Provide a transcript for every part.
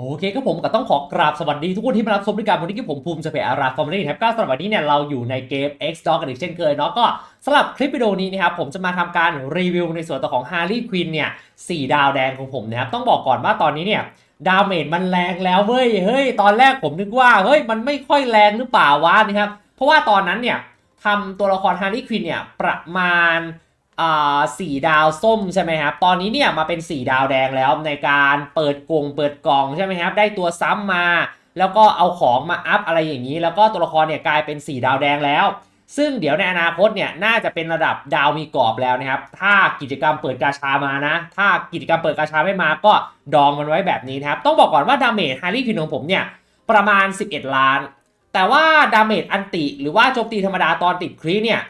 โอเคก็ผมก็ต้องขอกราบสวัสดีทุกคนที่มารับชมด้วยกันวันนี้ที่ผมภูมิจะเป็นอาราฟอร์มลี่ครับก็สำหรับวันนี้เนี่ยเราอยู่ในเกม X Dog กันอีกเช่นเคยเนาะก็สำหรับคลิปวิดีโอนี้นะครับผมจะมาทำการรีวิวในส่วนตัวของ Harley Quinn เนี่ยสี่ดาวแดงของผมนะครับต้องบอกก่อนว่าตอนนี้เนี่ยดาเมจมันแรงแล้วเว้ยเฮ้ยตอนแรกผมนึกว่าเฮ้ยมันไม่ค่อยแรงหรือเปล่าวะนะครับเพราะว่าตอนนั้นเนี่ยทำตัวละคร Harley Quinn เนี่ยประมาณ สี่ดาวส้มใช่ไหมครับ ตอนนี้เนี่ยมาเป็น 4 ดาวแดงแล้วในการเปิดกงเปิดกล่องใช่ไหมครับ ได้ตัวซ้ำมา แล้วก็เอาของมาอัพอะไรอย่างนี้ แล้วก็ตัวละครเนี่ยกลายเป็น 4 ดาวแดงแล้ว ซึ่งเดี๋ยวในอนาคตเนี่ยน่าจะเป็นระดับดาวมีกรอบแล้วนะครับ ถ้ากิจกรรมเปิดกาชามานะ ถ้ากิจกรรมเปิดกาชาไม่มาก็ดองมันไว้แบบนี้นะครับ ต้องบอกก่อนว่าดาเมจฮาร์รี่คินของผมเนี่ยประมาณ 11 ล้าน แต่ว่าดาเมจอันติ หรือว่าโจมตีธรรมดาตอนติดครีเนี่ย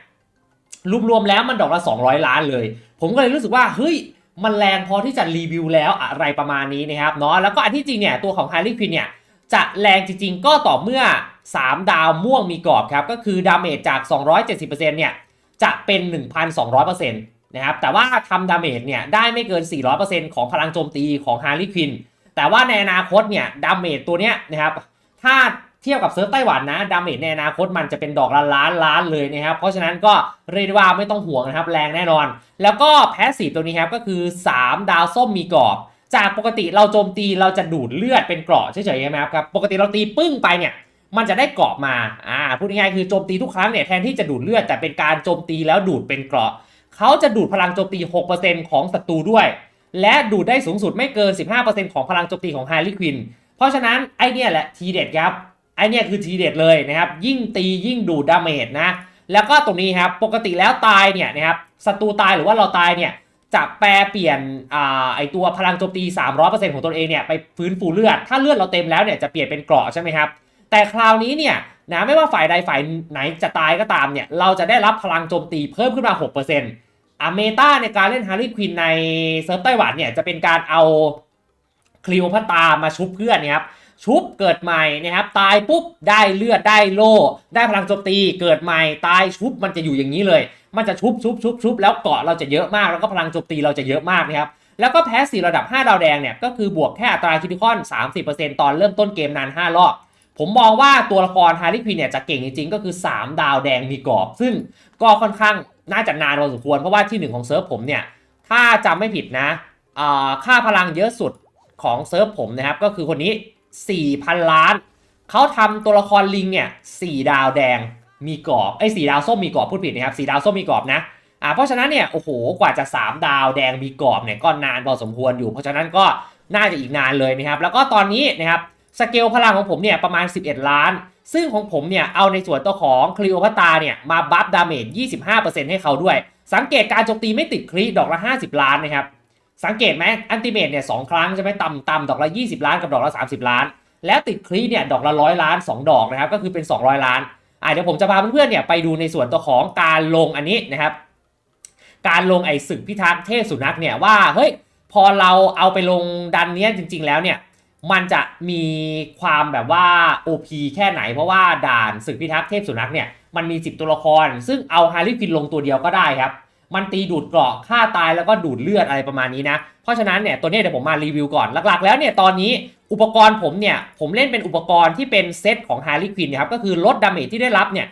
รวมๆแล้วมันดอกละ 200 ล้านเลย ผมก็เลยรู้สึกว่าเฮ้ยมันแรงพอที่จะรีวิวแล้วอะไรประมาณนี้นะครับเนาะแล้วก็อันที่จริงเนี่ยตัวของ Harley Quinn เนี่ยจะแรงจริงๆ ก็ต่อเมื่อ 3 ดาวม่วงมีกรอบครับ ก็คือดาเมจจาก 270%เนี่ยจะเป็น 1,200%นะครับแต่ว่าทำดาเมจเนี่ยได้ไม่เกิน 400%ของพลังโจมตีของ Harley Quinn แต่ว่าในอนาคตเนี่ยดาเมจตัวเนี้ยนะครับถ้า เทียบกับเซิร์ฟไต้หวันนะดาเมจในอนาคตมันจะเป็นดอกละล้านล้านเลยนะครับ เพราะฉะนั้นก็เรียกว่าไม่ต้องห่วงนะครับ แรงแน่นอน แล้วก็แพสซีฟตัวนี้ครับก็คือ 3 ดาวส้มมีกรอบ จากปกติเราโจมตีเราจะดูดเลือดเป็นเกราะเฉยๆใช่ไหมครับ ปกติเราตีปึ้งไปเนี่ยมันจะได้เกราะมา อ่า พูดง่ายๆคือโจมตีทุกครั้งเนี่ยแทนที่จะดูดเลือดแต่เป็นการโจมตีแล้วดูดเป็นเกราะ เขาจะดูดพลังโจมตี 6%ของศัตรูด้วย และดูดได้สูงสุดไม่เกิน 15%ของพลังโจมตีของ Harley Quinn เพราะฉะนั้นไอเนี่ยแหละทีเด็ดครับ อเนี่ยคือทีเด็ดเลยนะครับ ยิ่งตียิ่งดูดดาเมจนะ แล้วก็ตรงนี้ครับปกติแล้วตายเนี่ยนะครับศัตรูตายหรือว่าเราตายเนี่ยจะแปลเปลี่ยนอ่าไอตัวพลังโจมตี 300%ของตนเองเนี่ยไปฟื้นฟูเลือด ถ้าเลือดเราเต็มแล้วเนี่ยจะเปลี่ยนเป็นเกราะใช่ไหมครับ แต่คราวนี้เนี่ยนะไม่ว่าฝ่ายใดฝ่ายไหนจะตายก็ตามเนี่ยเราจะได้รับพลังโจมตีเพิ่มขึ้นมา 6%อะเมตาในการเล่นฮาร์ e ี q ควินในเซิร์ฟไต้หวันเนี่ยจะเป็นการเอาคลีโอพัตรามาชุบเพื่อนเนี่ยครับ ชุบเกิดใหม่นะครับตายปุ๊บได้เลือดได้โล่ได้พลังโจมตีเกิดใหม่ตายชุบมันจะอยู่อย่างนี้เลย มันจะชุบชุบชุบชุบแล้วเกาะเราจะเยอะมากแล้วก็พลังโจมตีเราจะเยอะมากนะครับแล้วก็แพ้สีระดับ 5 ดาวแดงเนี่ยก็คือบวกแค่อัตราคิติคอน 30%ตอนเริ่มต้นเกมนาน 5 รอบ ผมมองว่าตัวละครฮาร์ e ี q ควินเนี่ยจะเก่งจริงๆ ก็คือ 3 ดาวแดงมีกรอบ ซึ่งก็ค่อนข้างน่าจะนานพอสมควร เพราะว่าที่หนึ่งของเซิร์ฟผมเนี่ย ถ้าจำไม่ผิดนะอ่าค่าพลังเยอะสุดของเซิร์ฟผมนะครับก็คือคนนี้ 4,000 ล้าน เขาทำตัวละครลิงเนี่ย4ดาวแดงมีกรอบไอ้ย4ดาวส้มมีกรอบพูดผิดนะครับ4ดาวส้มมีกรอบนะอ่าเพราะฉะนั้นเนี่ยโอ้โหกว่าจะ 3 ดาวแดงมีกรอบเนี่ยก็นานพอสมควรอยู่ เพราะฉะนั้นก็น่าจะอีกนานเลยนะครับแล้วก็ตอนนี้นะครับสเกลพลังของผมเนี่ยประมาณ 11 ล้าน ซึ่งของผมเนี่ยเอาในส่วนตัวของคลีโอพัตราเนี่ยมาบัฟดาเมจ 25%ให้เขาด้วย สังเกตการโจมตีไม่ติดครีดอกละ 50 ล้านนะครับ สังเกตไหมอันติเมตเนี่ยสองครั้งใช่ไหมต่ำต่ำดอกละ 20 ล้านกับดอกละ 30 ล้าน แล้วติดครีเนี่ยดอกละร้อยล้าน 2 ดอกนะครับก็คือเป็น 200 ล้านอ่าเดี๋ยวผมจะพาเพื่อนๆเนี่ยไปดูในส่วนตัวของการลงอันนี้นะครับ การลงไอ้ศึกพิทักษ์เทพสุนัขเนี่ยว่าเฮ้ยพอเราเอาไปลงดันเนี้ยจริง ๆ แล้วเนี่ยมันจะมีความแบบว่า OP แค่ไหนเพราะว่าด่านศึกพิทักษ์เทพสุนัขเนี่ยมันมี 10 ตัวละคร ซึ่งเอาฮาริฟินลงตัวเดียวก็ได้ครับ มันตีดูดเกราะฆ่าตายแล้วก็ดูดเลือดอะไรประมาณนี้นะ เพราะฉะนั้นเนี่ยตัวนี้เดี๋ยวผมมารีวิวก่อน หลักๆ แล้วเนี่ยตอนนี้อุปกรณ์ผมเนี่ย ผมเล่นเป็นอุปกรณ์ที่เป็นเซตของฮาริควินนะครับ ก็คือลดดาเมจที่ได้รับเนี่ย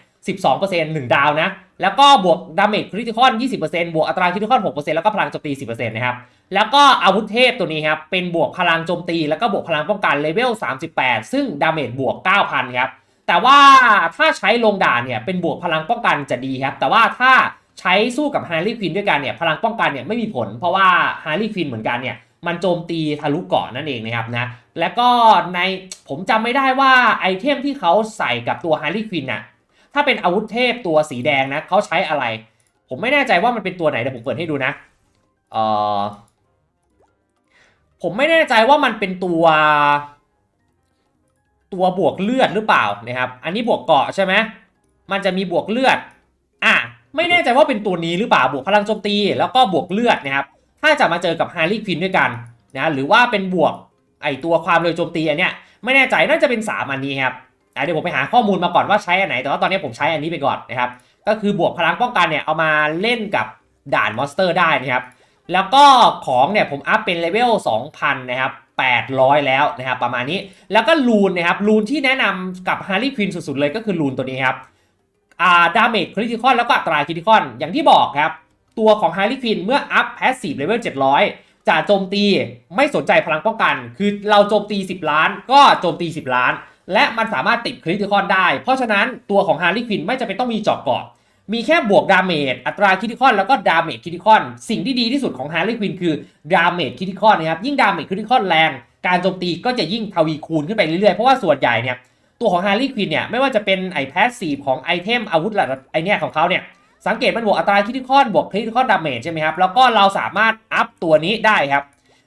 12% 1 ดาวนะ แล้วก็บวกดาเมจคริติคอน 20%บวกอัตราคริติคอน 6%แล้วก็พลังโจมตี 10%นะครับ แล้วก็อาวุธเทพตัวนี้ครับ เป็นบวกพลังโจมตี แล้วก็บวกพลังป้องกันเลเวล 38 ซึ่งดาเมจบวก 9,000 ครับ แต่ว่าถ้าใช้ลงด่านเนี่ย เป็นบวกพลังป้องกันจะดีครับ แต่ว่าถ้า ใช้สู้กับฮาร์ e ีควินด้วยกันเนี่ยพลังป้องกันเนี่ยไม่มีผล เพราะว่าฮาร์ e ีควินเหมือนกันเนี่ยมันโจมตีทะลุเกาะนั่นเองนะครับนะแล้วก็ในผมจำไม่ได้ว่าไอเทมที่เขาใส่กับตัวฮาร์ e ีควินน่ะถ้าเป็นอาวุธเทพตัวสีแดงนะเขาใช้อะไร ผมไม่แน่ใจว่ามันเป็นตัวไหนเดี๋ยวผมเปิดให้ดูนะเออผมไม่แน่ใจว่ามันเป็นตัว ตัวบวกเลือดหรือเปล่านะครับ อันนี้บวกเกาะใช่ไหมมันจะมีบวกเลือด อะ ไม่แน่ใจว่าเป็นตัวนี้หรือเปล่าบวกพลังโจมตี แล้วก็บวกเลือดนะครับถ้าจะมาเจอกับฮาร์ e ี q ควินด้วยกันนะหรือว่าเป็นบวกไอตัวความเร็วโจมตีอันเนี้ยไม่แน่ใจน่าจะเป็นสามอันนี้ครับเดี๋ยวผมไปหาข้อมูลมาก่อนว่าใช้อันไหน แต่ว่าตอนนี้ผมใช้อันนี้ไปก่อนนะครับก็คือบวกพลังป้องกันเนี่ยเอามาเล่นกับด่านมอนสเตอร์ได้นะครับแล้วก็ของเนี่ยผมอัพเป็นเลเวล2,000นะครับ800 แล้วนะครับประมาณนี้แล้วก็ลูนนะครับลูนที่แนะนำกับฮาร์ y ี v ควินสุดๆเลยก็คือลูนตัวนี้ครับ อ่าดาเมจคริติคอนแล้วก็อัตราคริติคอนอย่างที่บอกครับ ตัวของฮาร์ y ีควินเมื่ออัพแพสซีฟเลเวล700จะโจมตีไม่สนใจพลังป้องกัน คือเราโจมตี 10 ล้าน ก็โจมตี 10 ล้าน และมันสามารถติดคริติคอนได้ เพราะฉะนั้นตัวของฮาร์ y ีควินไม่จำเป็นต้องมีจาะเกาะมีแค่บวกดาเมจอัตราคิติคอนแล้วก็ดาเมจคิติคอนสิ่งที่ดีที่สุดของฮาร์ y ีควินคือดาเมจคิติคอนนะครับยิ่งดาเมจคิติคอนแรง การโจมตีก็จะยิ่งทวีคูณขึ้นไปเรื่อยๆ เพราะว่าส่วนใหญ่เนี่ย ตัวของฮาร์ y ีควินเนี่ยไม่ว่าจะเป็นไอแพสซีฟของไอเทมอาวุธหลักไอเนี่ยของเขาเนี่ยสังเกตมันบวกอัตราคิติคอนบวกคริติคอนดาเมจใช่ไหมครับ แล้วก็เราสามารถอัพตัวนี้ได้ครับ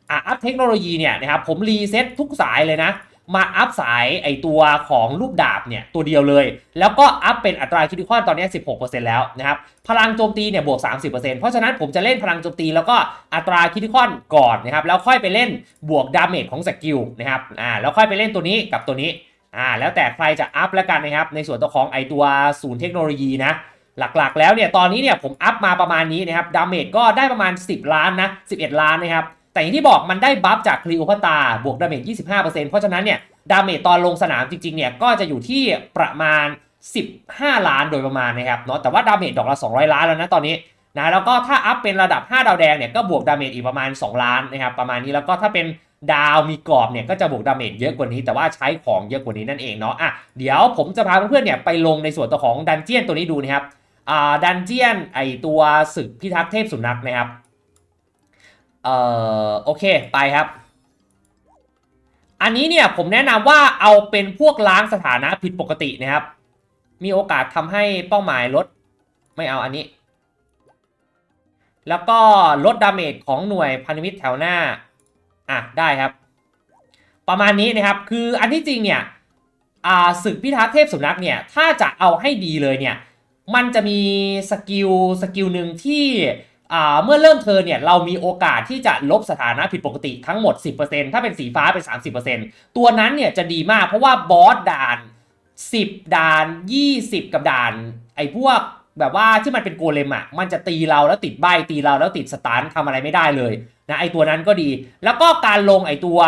อะอัพเทคโนโลยีเนี่ยนะครับผมรีเซ็ตทุกสายเลยนะ มาอัพสายไอตัวของลูกดาบเนี่ยตัวเดียวเลย แล้วก็อัพเป็นอัตราคิติคอนตอนนี้ 16%แล้วนะครับพลังโจมตีเนี่ยบวก 30%เพราะฉะนั้นผมจะเล่นพลังโจมตีแล้วก็อัตราคิติคอนก่อนนะครับแล้วค่อยไปเล่นบวกดาเมจของสกิลนะครับอ่าแล้วค่อยไปเล่นตัวนี้กับตัวนี้ อ่าแล้วแต่ใครจะอัพแล้วกันนะครับในส่วนตัวของไอตัวศูนย์เทคโนโลยีนะหลักๆ แล้วเนี่ยตอนนี้เนี่ยผมอัพมาประมาณนี้นะครับดาเมจก็ได้ประมาณ 10 ล้านนะ11 ล้านนะครับแต่อย่างที่บอกมันได้บัฟจากคลีโอพัตาบวกดาเมจ25%เพราะฉะนั้นเนี่ยดาเมจตอนลงสนามจริงๆเนี่ยก็จะอยู่ที่ประมาณ 15 ล้านโดยประมาณนะครับเนาะแต่ว่าดาเมจดอกละ 200 ล้านแล้วนะตอนนี้นะแล้วก็ถ้าอัพเป็นระดับ 5 ดาวแดงเนี่ยก็บวกดาเมจอีกประมาณ 2 ล้านนะครับประมาณนี้แล้วก็ถ้าเป็น ดาวมีกรอบเนี่ยก็จะบวกดาเมจเยอะกว่านี้แต่ว่าใช้ของเยอะกว่านี้นั่นเองเนาะอะเดี๋ยวผมจะพาเพื่อนๆเนี่ยไปลงในส่วนตัวของดันเจียนตัวนี้ดูนะครับอ่าดันเจียนไอตัวศึกพิทักษ์เทพสุนัขนะครับเอ่อโอเคไปครับ อันนี้เนี่ยผมแนะนำว่าเอาเป็นพวกล้างสถานะผิดปกตินะครับ มีโอกาสทำให้เป้าหมายลดไม่เอาอันนี้ แล้วก็ลดดาเมจของหน่วยพันธมิตรแถวหน้า อะได้ครับ ประมาณนี้นะครับคืออันที่จริงเนี่ยศึกพิทักษ์เทพสุนัขเนี่ยถ้าจะเอาให้ดีเลยเนี่ยมันจะมีสกิลสกิลหนึ่งที่เมื่อเริ่มเทิร์เนี่ยเรามีโอกาสที่จะลบสถานะผิดปกติทั้งหมด 10%ถ้าเป็นสีฟ้าเป็น 30%ตัวนั้นเนี่ยจะดีมากเพราะว่าบอสด่าน 10 ด่าน 20 กับด่าน ไอ้พวก แบบว่าที่มันเป็นโกเลมอะ มันจะตีเราแล้วติดใบตีเราแล้วติดสตาร์ททำอะไรไม่ได้เลยนะไอตัวนั้นก็ดี แล้วก็การลงไอตัว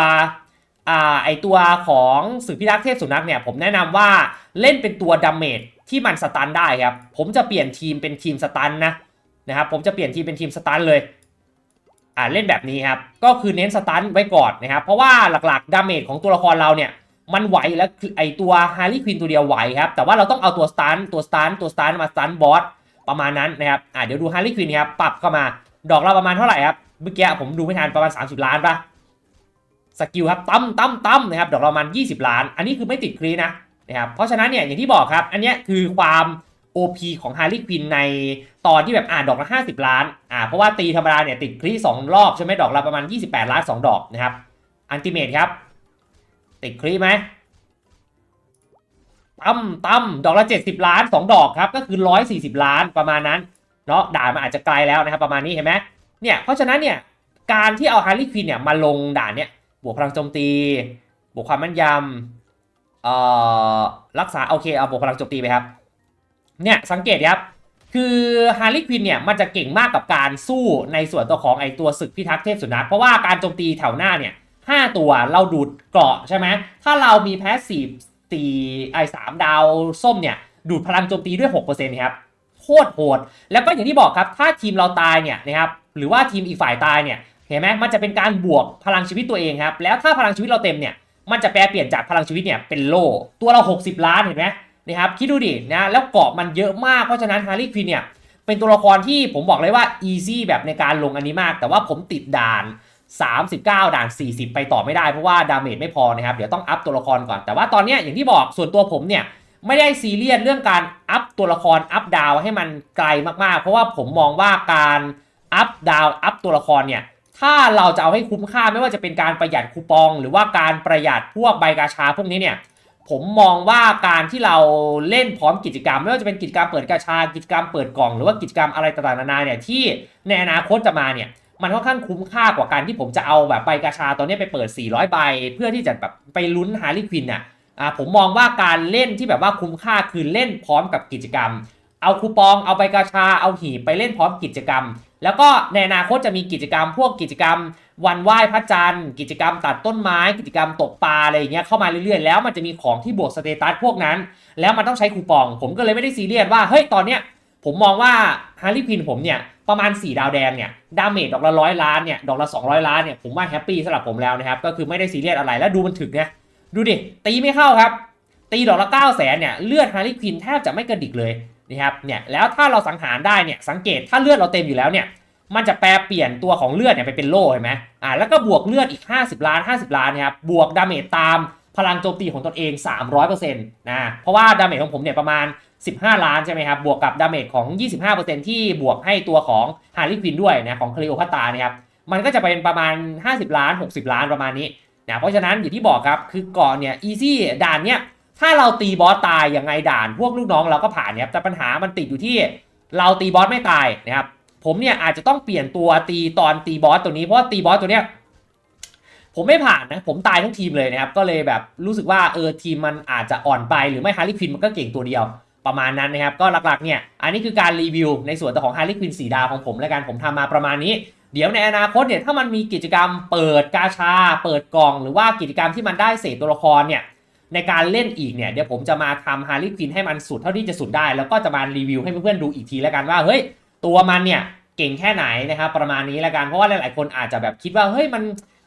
อ่าไอตัวของศึกพิทักษ์เทพสุนัขเนี่ยผมแนะนำว่าเล่นเป็นตัวดาเมจที่มันสตันได้ครับ ผมจะเปลี่ยนทีมเป็นทีมสตันนะนะครับผมจะเปลี่ยนทีมเป็นทีมสตันเลยอ่าเล่นแบบนี้ครับก็คือเน้นสตันไว้ก่อนนะครับเพราะว่าหลักๆดาเมจของตัวละครเราเนี่ย มันไหวแล้วไอตัวฮาร์ y ีควินตัวเดียวไหวครับ แต่ว่าเราต้องเอาตัวสตันตัวสตันตัวสตันมาสตันบอสประมาณนั้นนะครับอ่าเดี๋ยวดูฮาร์ y ีควินครับปรับเข้ามาดอกเราประมาณเท่าไหร่ครับเมื่อกี้ผมดูไม่ทันประมาณ 30 ล้านปะสกิลครับตั้มตั้มตั้มนะครับดอกประมาณ 20 ล้าน อันนี้คือไม่ติดครีนะนะครับเพราะฉะนั้นเนี่ยอย่างที่บอกครับ อันนี้คือความ OP ของฮาร์ y ีควินในตอนที่แบบอ่าดอกละ 50 ล้านอ่าเพราะว่าตีธรรมดาเนี่ยติดครีสองรอบใช่ไหมดอกละประมาณ 28 ล้าน 2 ดอกนะครับอันติเมทครับ ติดครีไหมตั้มตั้มดอกละ70ล้าน2ดอกครับ ก็คือ140ล้านประมาณนั้นเนาะด่านมันอาจจะไกลแล้วนะครับ ประมาณนี้เห็นไหมเนี่ยเพราะฉะนั้นเนี่ยการที่เอาฮาร์ y ีควินเนี่ยมาลงด่านเนี่ยบวกพลังโจมตี บวกความแม่นยำเอ่อรักษาโอเคเอาบวกพลังโจมตีไปครับเนี่ยสังเกตครับคือฮาร์ y ีควินเนี่ยมันจะเก่งมากกับการสู้ในส่วนตัวของไอตัวศึกพิทักษ์เทพสุนัขเพราะว่าการโจมตีแถวหน้าเนี่ย ห้าตัวเราดูดเกราะใช่ไหมถ้าเรามีแพสซีฟตีไอสามดาวส้มเนี่ยดูดพลังโจมตีด้วย6%ครับโคตรโหด แล้วก็อย่างที่บอกครับ ถ้าทีมเราตายเนี่ยนะครับหรือว่าทีมอีกฝ่ายตายเนี่ยเห็นไหมมันจะเป็นการบวกพลังชีวิตตัวเองครับแล้วถ้าพลังชีวิตเราเต็มเนี่ยมันจะแปลเปลี่ยนจากพลังชีวิตเนี่ยเป็นโลตัวเรา 60 ล้านเห็นไหมนะครับคิดดูดินะแล้วเกาะมันเยอะมากเพราะฉะนั้นฮาร์ y ี v ควินเนี่ยเป็นตัวละครที่ผมบอกเลยว่า easy แบบในการลงอันนี้มาก แต่ว่าผมติดด่าน 39 ด่าน 40 ไปต่อไม่ได้เพราะว่าดาเมจไม่พอนะครับ เดี๋ยวต้องอัพตัวละครก่อน แต่ว่าตอนนี้อย่างที่บอกส่วนตัวผมเนี่ยไม่ได้ซีเรียสเรื่องการอัพตัวละครอัพดาวให้มันไกลมากๆ เพราะว่าผมมองว่าการอัพดาวอัพตัวละครเนี่ยถ้าเราจะเอาให้คุ้มค่าไม่ว่าจะเป็นการประหยัดคูปอง หรือว่าการประหยัดพวกใบกาชาพวกนี้เนี่ยผมมองว่าการที่เราเล่นพร้อมกิจกรรม ไม่ว่าจะเป็นกิจกรรมเปิดกาชากิจกรรมเปิดกล่อง หรือว่ากิจกรรมอะไรต่างๆนานาเนี่ยที่ในอนาคตจะมาเนี่ย มันค่อนข้างคุ้มค่ากว่าการที่ผมจะเอาแบบใบกาชาตัวนี้ไปเปิด 400 ใบ เพื่อที่จะแบบไปลุ้นฮาร์ y ีควินอะอ่าผมมองว่าการเล่นที่แบบว่าคุ้มค่าคือเล่นพร้อมกับกิจกรรม เอาคูปองเอาใบกาชาเอาหีบไปเล่นพร้อมกิจกรรม แล้วก็ในอนาคตจะมีกิจกรรม พวกกิจกรรม วันไหว้พระจันทร์กิจกรรมตัดต้นไม้กิจกรรมตกปลาอะไรอย่างเงี้ยเข้ามาเรื่อยๆแล้วมันจะมีของที่บวกสเตตัสพวกนั้น แล้วมันต้องใช้คูปอง ผมก็เลยไม่ได้ซีเรียสว่าเฮ้ยตอนเนี้ยผมมองว่าฮาร์ลีควินผมเนี่ย ประมาณ 4 ดาวแดงเนี่ยดาเมจดอกละร้อยล้านเนี่ยดอกละ 200 ล้านเนี่ยผมว่าแฮปปี้สำหรับผมแล้วนะครับ ก็คือไม่ได้ซีเรียสอะไรแล้วดูมันถึกนะดูดิ ตีไม่เข้าครับ ตีดอกละ9 0 0 0 0เนี่ยเลือดฮาร์ลีควินแทบจะไม่กระดิกเลยนะครับเนี่ยแล้วถ้าเราสังหารได้เนี่ยสังเกตถ้าเลือดเราเต็มอยู่แล้วเนี่ยมันจะแปลเปลี่ยนตัวของเลือดเนี่ยไปเป็นโล่เห็นไหมอ่าแล้วก็บวกเลือดอีก 50 ล้าน 50 ล้านนะครับบวกดาเมจตาม พลังโจมตีของตนเอง 300%นะ เพราะว่าดาเมจของผมเนี่ยประมาณ 15 ล้านใช่ไหมครับ บวกกับดาเมจของ 25%ที่บวกให้ตัวของฮาร์ลีควินด้วยนะของคลีโอพัตตานะครับ มันก็จะเป็นประมาณ 50 ล้าน 60 ล้านประมาณนี้นะ เพราะฉะนั้นอย่างที่บอกครับ คือก่อนเนี่ยอีซี่ด่านเนี่ย ถ้าเราตีบอสตายยังไงด่าน พวกลูกน้องเราก็ผ่านเนี่ยแต่ปัญหามันติดอยู่ที่เราตีบอสไม่ตายนะครับ ผมเนี่ยอาจจะต้องเปลี่ยนตัวตีตอนตีบอสตัวนี้ เพราะว่าตีบอสตัวเนี้ย ผมไม่ผ่านนะ ผมตายทั้งทีมเลยนะครับ ก็เลยแบบรู้สึกว่าเออทีมมันอาจจะอ่อนไปหรือไม่ฮาร์ลีควินมันก็เก่งตัวเดียวประมาณนั้นนะครับ ก็หลักๆเนี่ย อันนี้คือการรีวิวในส่วนตัวของฮาร์ลีควินสีดาวของผมแล้วกันผมทำมาประมาณนี้ เดี๋ยวในอนาคตเนี่ยถ้ามันมีกิจกรรมเปิดกาชา เปิดกล่องหรือว่ากิจกรรมที่มันได้เศษตัวละครเนี่ยในการเล่นอีกเนี่ยเดี๋ยวผมจะมาทำฮาร์ลีควินให้มันสุดเท่าที่จะสุดได้ แล้วก็จะมารีวิวให้เพื่อนๆดูอีกทีแล้วกันว่าเฮ้ยตัวมันเนี่ยเก่งแค่ไหนนะครับประมาณนี้แล้วกันเพราะว่าหลายๆคนอาจจะแบบคิดว่าเฮ้ยมัน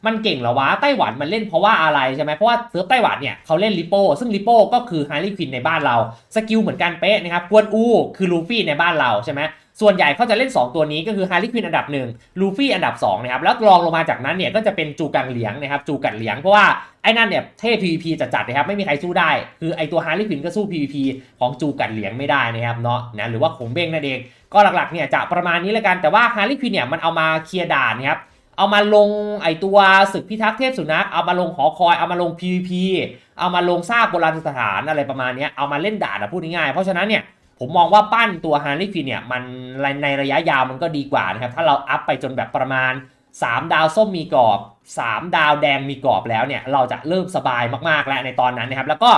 มันเก่งเหรอวะไต้หวันมันเล่นเพราะว่าอะไรใช่ไหมเพราะว่าเซิร์ฟไต้หวันเนี่ยเขาเล่นลิโป้ซึ่งลิโป้ก็คือฮาร์ลีควินในบ้านเราสกิลเหมือนกันเป๊ะนะครับกวนอูคือลูฟี่ในบ้านเราใช่ไหมส่วนใหญ่เขาจะเล่น 2 ตัวนี้ก็คือฮาร์ลีควินอันดับ1ลูฟี่อันดับ2นะครับแล้วรองลงมาจากนั้นเนี่ยก็จะเป็นจูกังเหลียงนะครับจูกัดเหลียงเพราะว่าไอ้นั่นเนี่ยเท่ PVP จัดๆนะครับไม่มีใครสู้ได้ คือไอตัวฮาร์ลีควินก็สู้ PVP ของจูกัดเหลียงไม่ได้นะครับเนาะนะหรือว่าขงเบ้งนั่นเองก็หลักๆเนี่ยจะประมาณนี้แล้วกันแต่ว่าฮาร์ลีควินเนี่ยมันเอามาเคลียร์ด่านนะครับ เอามาลงไอตัวศึกพิทักษ์เทพสุนัขเอามาลงหอคอยเอามาลง PVP เอามาลงซากโบราณสถานอะไรประมาณนี้เอามาเล่นด่านะพูดง่ายๆเพราะฉะนั้นเนี่ยผมมองว่าปั้นตัวฮาร์ลีควินเนี่ยมันในระยะยาวมันก็ดีกว่านะครับ ถ้าเราอัพไปจนแบบประมาณ 3 ดาวส้มมีกรอบ 3 ดาวแดงมีกรอบแล้วเนี่ย เราจะเริ่มสบายมากๆแล้วในตอนนั้นนะครับ แล้วก็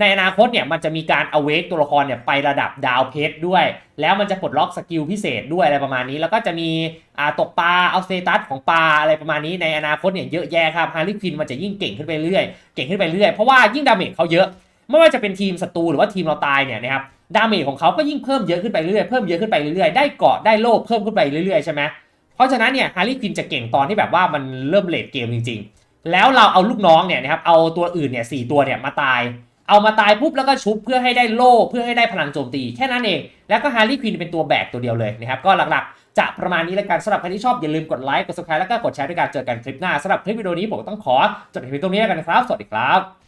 ในอนาคตเนี่ยมันจะมีการเอาเวกตัวละครเนี่ยไประดับดาวเพชรด้วย แล้วมันจะปลดล็อกสกิลพิเศษด้วยอะไรประมาณนี้ แล้วก็จะมีอ่าตกปลาเอาสเตตัสของปลาอะไรประมาณนี้ในอนาคตเนี่ยเยอะแยะครับฮาร์ลีควินมันจะยิ่งเก่งขึ้นไปเรื่อยเก่งขึ้นไปเรื่อยเพราะว่ายิ่งดาเมจเขาเยอะไม่ว่าจะเป็นทีมศัตรูหรือว่าทีมเราตายเนี่ยนะครับดาเมจของเขาก็ยิ่งเพิ่มเยอะขึ้นไปเรื่อยเพิ่มเยอะขึ้นไปเรื่อยได้เกาะได้โล่เพิ่มขึ้นไปเรื่อยใช่ไหมเพราะฉะนั้นเนี่ยฮาร์ลีควินจะเก่งตอนที่แบบว่ามันเริ่มเลดเกมจริง ๆ แล้วเราเอาลูกน้องเนี่ยนะครับเอาตัวอื่นเนี่ยสตัวเนี่ยมาตาย เอามาตายปุ๊บแล้วก็ชุบเพื่อให้ได้โล่เพื่อให้ได้พลังโจมตีแค่นั้นเอง แล้วก็ฮาร์ลีควินเป็นตัวแบกตัวเดียวเลยนะครับ ก็หลักๆ จะประมาณนี้แล้วกันสำหรับใครที่ชอบอย่าลืมกดไลค์กดซับสไครต์แล้วก็กดแชร์ด้วยการเจอกันคลิปหน้าสำหรับคลิปวิดีโอนี้ผมต้องขอจบเพียงตรงนี้แล้วกันนะครับ สวัสดีครับ